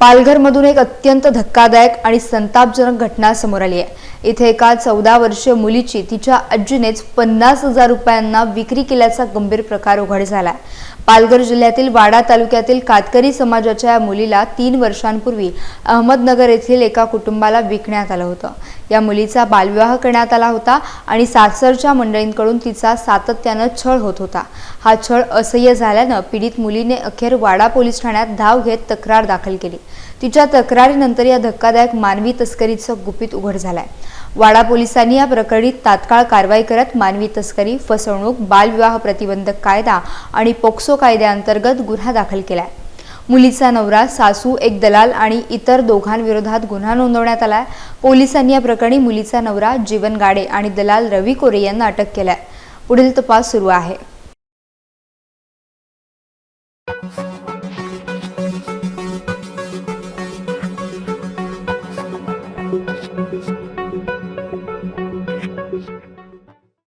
पालघरमधून एक अत्यंत धक्कादायक आणि संतापजनक घटना समोर आली आहे. इथे एका चौदा वर्षीय मुलीची तिच्या आजीनेच पन्नास हजार रुपयांना विक्री केल्याचा गंभीर प्रकार उघड झाला. पालघर जिल्ह्यातील वाडा तालुक्यातील कातकरी समाजाच्या या मुलीला तीन वर्षांपूर्वी अहमदनगर येथील एका कुटुंबाला विकण्यात आलं होतं. या मुलीचा बालविवाह करण्यात आला होता आणि सासरच्या मंडळींकडून तिचा सातत्यानं छळ होत होता. हा छळ असह्य झाल्यानं पीडित मुलीने अखेर वाडा पोलीस ठाण्यात धाव घेत तक्रार दाखल केली. तिच्या तक्रारीनंतर या धक्कादायक मानवी तस्करीचं गुपित उघड झालंय. वाडा पोलिसांनी या प्रकरणी तात्काळ कारवाई करत मानवी तस्करी फसवणूक बालविवाह प्रतिबंधक कायदा आणि पोक्सो कायद्याअंतर्गत गुन्हा दाखल केलाय. मुलीचा नवरा सासू एक दलाल आणि इतर दोघांविरोधात गुन्हा नोंदवण्यात आलाय. पोलिसांनी या प्रकरणी मुलीचा नवरा जीवन गाडे आणि दलाल रवी कोरे यांना अटक केलाय. पुढील तपास सुरू आहे.